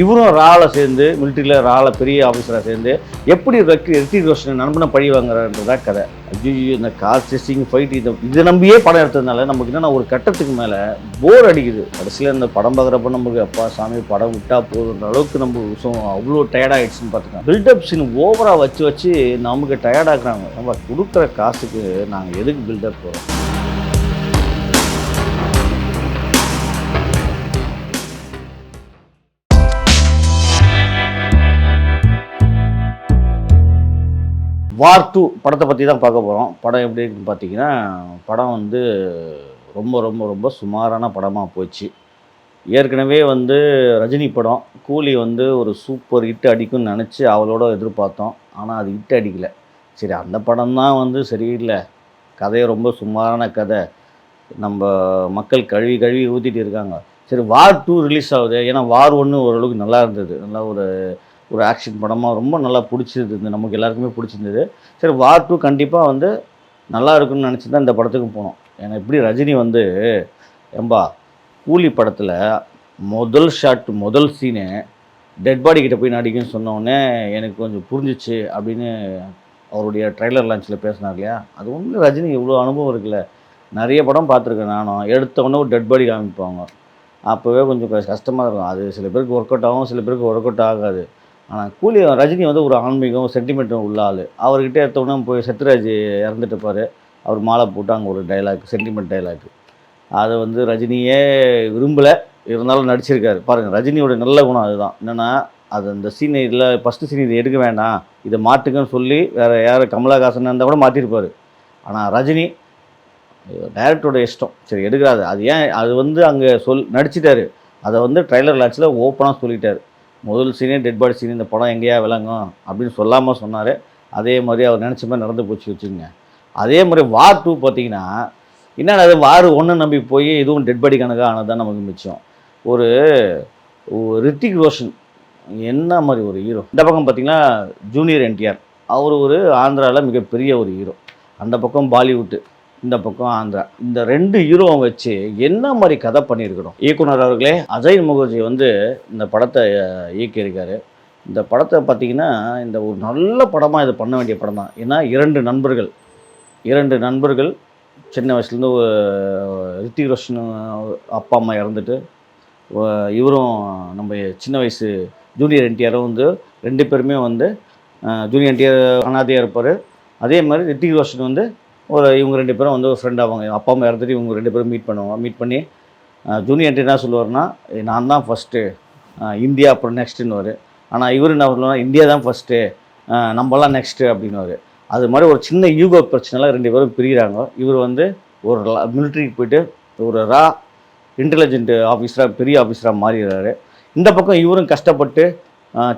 இவரும் ரால சேர்ந்து மிலிட்டரியில் ரால பெரிய ஆஃபீஸராக சேர்ந்து எப்படி ரெக்கி ரித்திக் ரோஷன் நண்பனை பழி வாங்குறன்றதா கதை. ஐயோ இந்த கார் டெஸ்டிங் ஃபைட் இதை இதை நம்பியே படம் எடுத்ததுனால நமக்கு என்னென்ன ஒரு கட்டத்துக்கு மேலே போர் அடிக்குது. கடைசியில் இந்த படம் பார்க்குறப்ப நமக்கு அப்பா சாமி படம் விட்டா போதுன்ற அளவுக்கு நம்ம விஷயம் அவ்வளோ டயர்டாகிடுச்சுன்னு பார்த்துக்கலாம். பில்டப் சீன் ஓவராக வச்சு வச்சு நமக்கு டயர்டாக்குறாங்க நம்ம கொடுக்குற காசுக்கு நாங்கள் எதுக்கு பில்டப் போகிறோம் வார் டூ படத்தை பற்றி தான் பார்க்க போகிறோம் படம் எப்படி இருக்குன்னு பார்த்தீங்கன்னா படம் வந்து ரொம்ப ரொம்ப ரொம்ப சுமாரான படமாக போச்சு. ஏற்கனவே வந்து ரஜினி படம் கூலி வந்து ஒரு சூப்பர் ஹிட் அடிக்கும்னு நினச்சி அவளோட எதிர்பார்த்தோம். ஆனால் அது ஹிட் அடிக்கலை. சரி அந்த படம் தான் வந்து சரியில்லை. கதையை ரொம்ப சுமாரான கதை. நம்ம மக்கள் கழுவி கழுவி ஊற்றிட்டு இருக்காங்க. சரி வார் டூ ரிலீஸ் ஆகுது. ஏன்னா வார் ஒன்று ஓரளவுக்கு நல்லா இருந்தது. நல்லா ஒரு ஒரு ஆக்ஷன் படமாக ரொம்ப நல்லா பிடிச்சிருந்தது. நமக்கு எல்லாருக்குமே பிடிச்சிருந்தது. சரி வார் டூ கண்டிப்பாக வந்து நல்லா இருக்குன்னு நினச்சி தான் இந்த படத்துக்கு போனோம். ஏன்னா எப்படி ரஜினி வந்து ஏம்பா கூலி படத்தில் முதல் ஷாட் முதல் சீனு டெட் பாடி கிட்ட போய் நடிக்குன்னு சொன்னோடனே எனக்கு கொஞ்சம் புரிஞ்சிச்சு அப்படின்னு அவருடைய ட்ரைலர் லான்ச்சில் பேசினார் இல்லையா? அது ஒன்றும் ரஜினி இவ்வளோ அனுபவம் இருக்குல்ல. நிறைய படம் பார்த்துருக்கேன் நானும். எடுத்தவொடனே ஒரு டெட் பாடி காமிப்பாங்க. அப்போவே கொஞ்சம் கஷ்டமாக இருக்கும். அது சில பேருக்கு ஒர்க் அவுட் ஆகும் சில பேருக்கு ஒர்க் அவுட் ஆகாது. ஆனால் கூலி ரஜினி வந்து ஒரு ஆன்மீகம் சென்டிமெண்ட்டும் உள்ள ஆள். அவர்கிட்ட எடுத்தவொடனே போய் சத்யராஜ் இறந்துட்டு அவர் மாலை போட்டு அங்கே ஒரு டைலாக் சென்டிமெண்ட் டைலாக் அதை வந்து ரஜினியே விரும்பலை. இருந்தாலும் நடிச்சிருக்காரு. பாருங்கள் ரஜினியோட நல்ல குணம் அதுதான். என்னென்னா அது அந்த சீன் இதில் ஃபஸ்ட்டு சீன் இதை எடுக்க வேண்டாம். இதை மாட்டுக்குன்னு சொல்லி வேறு யார் கமலஹாசன் இருந்தால் கூட மாற்றிருப்பார் ஆனால் ரஜினி டைரக்டரோட இஷ்டம். சரி எடுக்கிறாது அது ஏன் அது வந்து அங்கே சொல் நடிச்சிட்டாரு. அதை வந்து ட்ரைலர் லாட்சில் ஓப்பனாக சொல்லிட்டார். முதல் சீனே டெட் பாடி சீன் இந்த படம் எங்கேயா விளங்கும் அப்படின்னு சொல்லாமல் சொன்னார். அதே மாதிரி அவர் நினச்ச மாதிரி நடந்து போச்சு வச்சுங்க அதே மாதிரி வார் டூ பார்த்தீங்கன்னா என்னடா அது வார் ஒன்று நம்பி போய் இதுவும் டெட் பாடி கணக்காக ஆனது தான் நமக்கு மிச்சம். ஒரு ரித்திக் ரோஷன் என்ன மாதிரி ஒரு ஹீரோ இந்த பக்கம் பார்த்தீங்கன்னா ஜூனியர் என்டிஆர். அவர் ஒரு ஆந்திராவில் மிகப்பெரிய ஒரு ஹீரோ அந்த பக்கம் பாலிவுட்டு. இந்த பக்கம் ஆந்திரா. இந்த ரெண்டு ஹீரோவை வச்சு என்ன மாதிரி கதை பண்ணியிருக்கிறோம்? இயக்குனர் அவர்களே அஜய் முகர்ஜி வந்து இந்த படத்தை இயக்கியிருக்காரு. இந்த படத்தை பார்த்தீங்கன்னா இந்த ஒரு நல்ல படமாக இது பண்ண வேண்டிய படம் தான். ஏன்னா இரண்டு நண்பர்கள் இரண்டு நண்பர்கள் சின்ன வயசுலேருந்து ரித்திக் ரோஷன் அப்பா அம்மா இறந்துட்டு இவரும் நம்ம சின்ன வயசு ஜூனியர் என்டிஆரும் வந்து ரெண்டு பேருமே வந்து ஜூனியர் என்டிஆர் அனாதையாக இருப்பார். அதே மாதிரி ரித்திக் ரோஷன் வந்து ஒரு இவங்க ரெண்டு பேரும் வந்து ஒரு ஃப்ரெண்ட் ஆவாங்க. அப்பா அம்மா இறந்துட்டு இவங்க ரெண்டு பேரும் மீட் பண்ணுவாங்க மீட் பண்ணி ஜூனியர் என்ன சொல்லுவார்னா நான் தான் ஃபஸ்ட்டு இந்தியா அப்புறம் நெக்ஸ்ட்டுன்னு ஆனால் இவர் என்ன சொல்லுவார் இந்தியா தான் ஃபஸ்ட்டு நம்மலாம் நெக்ஸ்ட்டு அப்படின்னுவார். அது மாதிரி ஒரு சின்ன யூகோ பிரச்சனைலாம் ரெண்டு பேரும் பிரிகிறாங்க இவர் வந்து ஒரு மிலிட்ரிக்கு போயிட்டு ஒரு ரா இன்டெலிஜென்ட் ஆஃபீஸராக பெரிய ஆஃபீஸராக மாறிடுறாரு. இந்த பக்கம் இவரும் கஷ்டப்பட்டு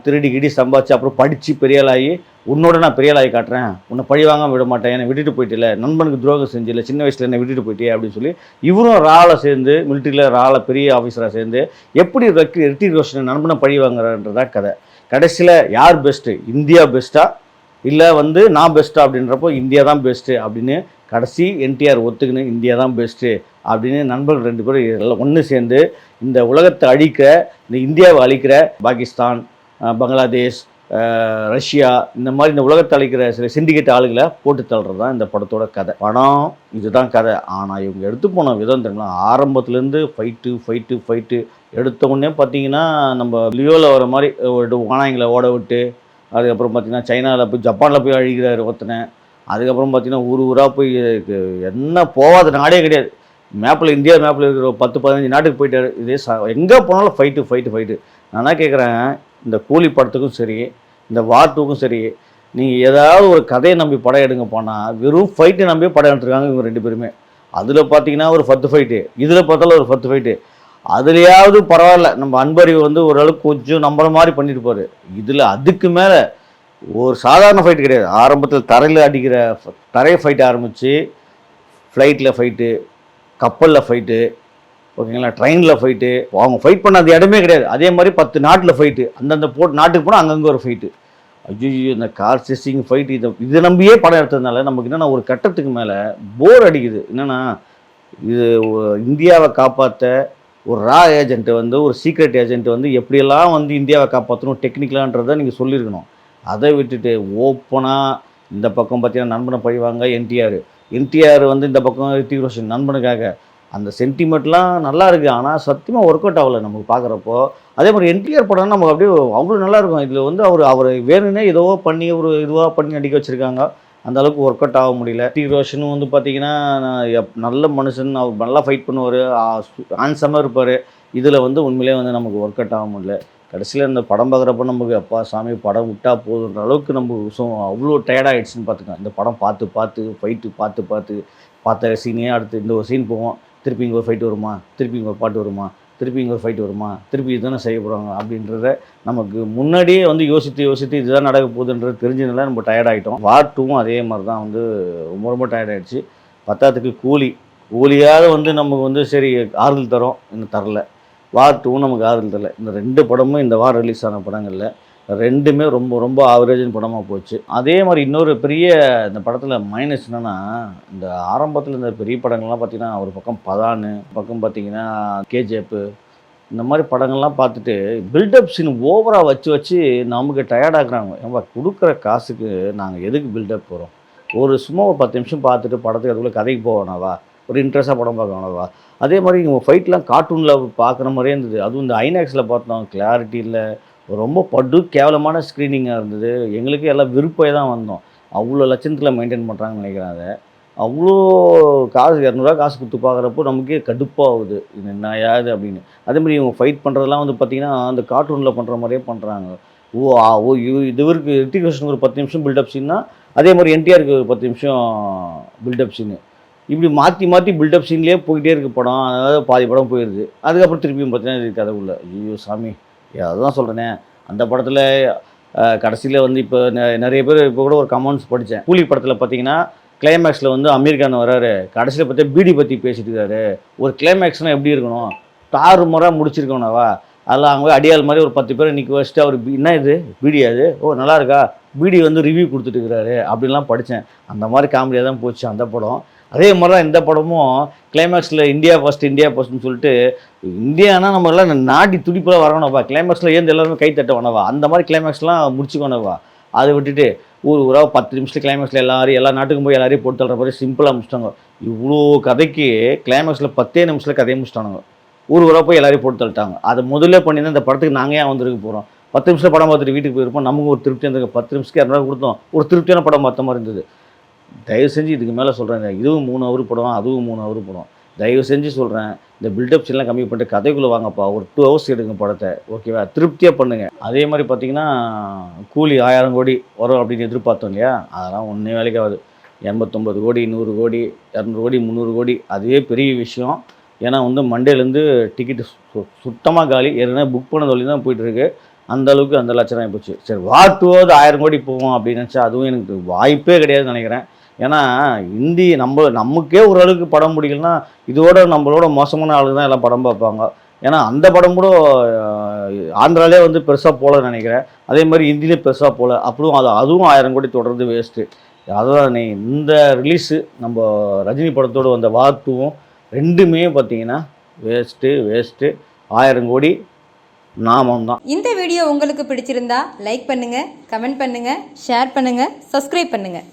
திருடி கிடி சம்பாதிச்சு அப்புறம் படித்து பெரியாளாகி உன்னோட நான் பெரியாளாகி காட்டுறேன். உன்னை பழி வாங்காமல் விட மாட்டேன். என்னை விட்டுட்டு போயிட்டில்ல. நண்பனுக்கு துரோகம் செஞ்சில்ல. சின்ன வயசில் என்னை விட்டுட்டு போயிட்டே அப்படின்னு சொல்லி இவரும் ரால சேர்ந்து மிலிட்டரியில் ரால பெரிய ஆஃபீஸராக சேர்ந்து எப்படி ரெக்கி ரித்திக் ரோஷன் நண்பனை பழி வாங்குறன்றதா கதை. கடைசியில் யார் பெஸ்ட்டு இந்தியா பெஸ்ட்டா இல்லை வந்து நான் பெஸ்ட்டா அப்படின்றப்போ இந்தியா தான் பெஸ்ட்டு அப்படின்னு கடைசி என்டிஆர் ஒத்துக்கின்னு இந்தியா தான் பெஸ்ட்டு அப்படின்னு நண்பர்கள் ரெண்டு பேரும் எல்லாம் ஒன்று சேர்ந்து இந்த உலகத்தை அழிக்கிற இந்த இந்தியாவை அழிக்கிற பாகிஸ்தான் பங்களாதேஷ் ரஷ்யா இந்த மாதிரி இந்த உலகத்தை அழைக்கிற சில சிண்டிகேட் ஆளுகளை போட்டு தள்ளுறது தான் இந்த படத்தோட கதை. படம் இதுதான் கதை. ஆனால் இவங்க எடுத்து போன விதம் தெரியுமா? ஆரம்பத்துலேருந்து ஃபைட்டு ஃபைட்டு ஃபைட்டு எடுத்த உடனே பார்த்தீங்கன்னா நம்ம லியோவில் வர மாதிரி ஒரு வானாயங்களை ஓட விட்டு அதுக்கப்புறம் பார்த்தீங்கன்னா சைனாவில் போய் ஜப்பானில் போய் அழிக்கிறார் ஒருத்தனை. அதுக்கப்புறம் பார்த்தீங்கன்னா ஊர் ஊராக போய் என்ன போகாத நாடே கிடையாது. மேப்பில் இந்தியா மேப்பில் இருக்கிற ஒரு பத்து பதினஞ்சு நாட்டுக்கு போயிட்டார். இதே ச எங்கே போனாலும் ஃபைட்டு ஃபைட்டு ஃபைட்டு நான் என்ன கேட்குறேன் இந்த கூலி படத்துக்கும் சரி இந்த வார் டூக்கும் சரி நீங்கள் ஏதாவது ஒரு கதையை நம்பி படம் எடுங்க போனால் வெறும் ஃபைட்டை நம்பி படம் எடுத்துருக்காங்க இவங்க ரெண்டு பேருமே. அதில் பார்த்தீங்கன்னா ஒரு பத்து ஃபைட்டு இதில் பார்த்தாலும் ஒரு பத்து ஃபைட்டு அதுலேயாவது பரவாயில்ல நம்ம அன்பறிவு வந்து ஓரளவுக்கு கொஞ்சம் நம்புற மாதிரி பண்ணியிருப்பார் இதில் அதுக்கு மேலே ஒரு சாதாரண ஃபைட் கிடையாது. ஆரம்பத்தில் தரையில் அடிக்கிற ஃப- ஃபைட் ஆரம்பித்து ஃப்ளைட்டில் ஃபைட்டு கப்பலில் ஃபைட்டு ஓகேங்களா? ட்ரெயினில் ஃபைட்டு அவங்க ஃபைட் பண்ணாத இடமே கிடையாது. அதே மாதிரி பத்து நாட்டில் ஃபைட்டு அந்தந்த போட்டு நாட்டுக்கு போனால் அங்கங்கே ஒரு ஃபைட்டு ஐயோ இந்த கார் சேசிங் ஃபைட் இதை இதை நம்பியே படம் எடுத்ததுனால நமக்கு என்னென்னா ஒரு கட்டத்துக்கு மேலே போர் அடிக்குது. என்னென்னா இது இந்தியாவை காப்பாற்ற ஒரு ரா ஏஜென்ட்டு வந்து ஒரு சீக்ரெட் ஏஜென்ட் வந்து எப்படியெல்லாம் வந்து இந்தியாவை காப்பாற்றணும் டெக்னிக்கலான்றதை நீங்கள் சொல்லியிருக்கணும். அதை விட்டுட்டு ஓப்பனாக இந்த பக்கம் பார்த்தீங்கன்னா நண்பனை பழிவாங்க என்டிஆர். என்டிஆர் வந்து இந்த பக்கம் ரித்திக் ரோஷன் நண்பனுக்காக அந்த சென்டிமெண்ட்லாம் நல்லா இருக்குது ஆனால் சத்தியமாக ஒர்க் அவுட் ஆகலை நமக்கு பார்க்குறப்போ அதே மாதிரி என்டிஆர் படம் நமக்கு அப்படியே அவ்வளோ நல்லா இருக்கும். இதில் வந்து அவர் அவர் வேணும்னே ஏதோ பண்ணி ஒரு இதுவாக பண்ணி நடிக்க வச்சுருக்காங்க. அந்த அளவுக்கு ஒர்க் அவுட் ஆக முடியல. டி ரோஷனும் வந்து பார்த்தீங்கன்னா எப்- நல்ல மனுஷன். அவர் நல்லா ஃபைட் பண்ணுவார். ஆன்சமாக இருப்பார். இதில் வந்து உண்மையிலே வந்து நமக்கு ஒர்க் அவுட் ஆக முடியல. கடைசியில் இந்த படம் பார்க்குறப்ப நமக்கு அப்பா சாமி படம் விட்டால் போதுன்ற அளவுக்கு நம்ம ஸோ அவ்வளோ டயர்டாகிடுச்சுன்னு பார்த்துக்கலாம் இந்த படம் பார்த்து பார்த்து ஃபைட்டு பார்த்து பார்த்து பார்த்த சீனே அடுத்து இந்த ஒரு சீன் போவோம். திருப்பி இங்கே ஒரு ஃபைட் வருமா? திருப்பி இங்கே ஒரு பாட்டு வருமா? திருப்பி இங்கே ஒரு ஃபைட் வருமா? திருப்பி இதுதானே செய்ய போகிறாங்க அப்படின்றத நமக்கு முன்னாடியே வந்து யோசித்து யோசித்து இதுதான் நடக்க போகுதுன்றது தெரிஞ்சதுனால நம்ம டயர்ட் ஆகிட்டோம் வார் டூவும் அதே மாதிரி தான் வந்து ரொம்ப ரொம்ப டயர்டாகிடுச்சு பத்தாத்துக்கு கூலி. கூலியாவது வந்து நமக்கு வந்து சரி ஆறுதல் தரோம். இன்னும் தரல. வார் டூவும் நமக்கு ஆறுதல் தரல. இந்த ரெண்டு படமும் இந்த வாரம் ரிலீஸ் ஆன படங்களில் ரெண்டுமே ரொம்ப ரொம்ப ஆவரேஜின் படமாக போச்சு. அதே மாதிரி இன்னொரு பெரிய இந்த படத்தில் மைனஸ் என்னென்னா இந்த ஆரம்பத்தில் இந்த பெரிய படங்கள்லாம் பார்த்திங்கன்னா ஒரு பக்கம் பதானு பக்கம் பார்த்திங்கன்னா கேஜிஎஃப் இந்த மாதிரி படங்கள்லாம் பார்த்துட்டு பில்டப் சீன் ஓவராக வச்சு வச்சு நமக்கு டயர்டாக்குறாங்க ஏன்பா கொடுக்குற காசுக்கு நாங்கள் எதுக்கு பில்டப் போகிறோம் ஒரு சும்மா ஒரு பத்து நிமிஷம் பார்த்துட்டு படத்துக்கு அதுக்குள்ளே கதைக்கு போவேனாவா ஒரு இன்ட்ரெஸ்ட்டாக படம் பார்க்க அதே மாதிரி இவங்க ஃபைட்லாம் கார்ட்டூனில் பார்க்குற மாதிரியே இருந்தது. அதுவும் இந்த ஐநாக்ஸில் பார்த்தோம் கிளாரிட்டி இல்லை ரொம்ப படு கேவலமான ஸ்க்ரீனிங்காக இருந்தது. எங்களுக்கு எல்லாம் விருப்பே தான் வந்தோம். அவ்வளோ லட்சத்தில் மெயின்டைன் பண்ணுறாங்கன்னு நினைக்கிறேன் அதை. அவ்வளோ காசு இரநூறுவா காசு கொடுத்து பார்க்குறப்போ நமக்கே கடுப்பாகுது. இது என்ன யாது அப்படின்னு. அதே மாதிரி இவங்க ஃபைட் பண்ணுறதெல்லாம் வந்து பார்த்திங்கன்னா அந்த கார்ட்டூனில் பண்ணுற மாதிரியே பண்ணுறாங்க ஓ ஆ ஓ இவ- இது இவருக்கு ரித்திக் ரோஷனுக்கு ஒரு பத்து நிமிஷம் பில்டப் சீன்னா அதே மாதிரி என்டிஆருக்கு ஒரு பத்து நிமிஷம் பில்டப் சீனு இப்படி மாற்றி மாற்றி பில்டப் சீன்லேயே போயிட்டே இருக்கு படம். அதாவது பாதி படம் போயிடுது அதுக்கப்புறம் திருப்பியும் பார்த்தீங்கன்னா இது கதை உள்ள. ஐயோ சாமி. அதுதான் சொல்கிறேனே அந்த படத்தில் கடைசியில் வந்து இப்போ நெ- நிறைய பேர் இப்போ கூட ஒரு கமெண்ட்ஸ் படித்தேன் கூலி படத்தில் பார்த்தீங்கன்னா கிளைமேக்ஸில் வந்து அமீர் கான் வராரு. கடைசியில் பார்த்தா பீடி பற்றி பேசிட்டு இருக்காரு. ஒரு கிளைமேக்ஸ்னால் எப்படி இருக்கணும்? தாறு முறை முடிச்சிருக்கணும்னாவா அதில் அவங்க அடியால் அடியாள் மாதிரி ஒரு பத்து பேர் நிற்க வச்சுட்டு அவர் என்ன இது? பீடி இது ஓ நல்லா இருக்கா? பீடி வந்து ரிவ்யூ கொடுத்துட்டு இருக்கிறாரு அப்படின்லாம் படித்தேன் அந்த மாதிரி காமெடியாக தான் போச்சு அந்த படம். அதே மாதிரி தான் இந்த படமும் கிளைமேக்ஸில் இந்தியா ஃபர்ஸ்ட் இந்தியா ஃபர்ஸ்ட்னு சொல்லிட்டு இந்தியானா நம்ம எல்லாம் நாட்டி துடிப்பில் வரணும்ப்பா கிளைமேக்ஸில் ஏந்து எல்லாருமே கை தட்ட வேணவா அந்த மாதிரி கிளைமேக்ஸ்லாம் முடிச்சுக்கோனவா? அதை விட்டுட்டு ஊர் ஊராக பத்து நிமிஷத்தில் கிளைமேக்ஸில் எல்லாரும் எல்லா நாட்டுக்கும் போய் எல்லாரையும் போட்டு தள்ளுற மாதிரி சிம்பிளாக முடிச்சிட்டாங்க. இவ்வளோ கதைக்கு கிளைமேக்ஸில் பத்தே நிமிஷத்தில் கதையை முடிச்சிட்டானுங்க. ஊர் ஊராக போய் எல்லாரையும் போட்டு தள்ளிட்டாங்க. அதை முதல்ல பண்ணியிருந்தா இந்த படத்துக்கு நாங்கள் ஏன் வந்துருக்க போகிறோம் பத்து நிமிஷம் படம் பார்த்துட்டு வீட்டுக்கு போயிருப்போம். நமக்கு ஒரு திருப்தி இருந்திருக்கு பத்து நிமிஷத்துக்கு இரநூறுவா கொடுத்தோம். ஒரு திருப்தியான படம் பார்த்த மாதிரி இருந்தது. தயவு செஞ்சு இதுக்கு மேலே சொல்கிறேன் இதுவும் மூணு ஹவர் படம் அதுவும் மூணு ஹவர் படம். தயவு செஞ்சு சொல்கிறேன் இந்த பில்டப் எல்லாம் கம்மி பண்ணிட்டு கதைக்குள்ளே வாங்கப்பா. ஒரு டூ ஹவர்ஸ் எடுங்க படத்தை. ஓகேவா திருப்தியாக பண்ணுங்கள் அதே மாதிரி பார்த்தீங்கன்னா கூலி ஆயிரம் கோடி வரும் அப்படின்னு எதிர்பார்த்தோம் இல்லையா? அதெல்லாம் ஒன்றே வேலைக்கு ஆகுது. எண்பத்தொம்பது கோடி நூறு கோடி இரநூறு கோடி முந்நூறு கோடி அதுவே பெரிய விஷயம். ஏன்னா வந்து மண்டேலேருந்து டிக்கெட்டு சு சுத்தமாக காலி. ஏற்கனவே புக் பண்ண தொழில் தான் போயிட்டுருக்கு அந்த அளவுக்கு அந்த லட்சம் போச்சு. சரி வாட்டுவது ஆயிரம் கோடி போவோம் அப்படின்னு நினச்சா அதுவும் எனக்கு வாய்ப்பே கிடையாதுன்னு நினைக்கிறேன். ஏன்னா இந்தி நம்ம நமக்கே ஓரளவுக்கு படம் பிடிக்கலனா இதோட நம்மளோட மோசமான ஆளுங்க தான் எல்லாம் படம் பார்ப்பாங்க. ஏன்னா அந்த படம் கூட ஆந்திராலே வந்து பெருசாக போகலன்னு நினைக்கிறேன். அதே மாதிரி ஹிந்திலே பெருசாக போகல அப்புறம் அது அதுவும் ஆயிரம் கோடி தொடர்ந்து வேஸ்ட்டு அதான் நீ இந்த ரிலீஸு நம்ம ரஜினி படத்தோடு வந்த வாத்துவும் ரெண்டுமே பார்த்தீங்கன்னா வேஸ்ட்டு வேஸ்ட்டு ஆயிரம் கோடி நாமம் தான். இந்த வீடியோ உங்களுக்கு பிடிச்சிருந்தா லைக் பண்ணுங்கள் கமெண்ட் பண்ணுங்கள் ஷேர் பண்ணுங்கள் சப்ஸ்கிரைப் பண்ணுங்கள்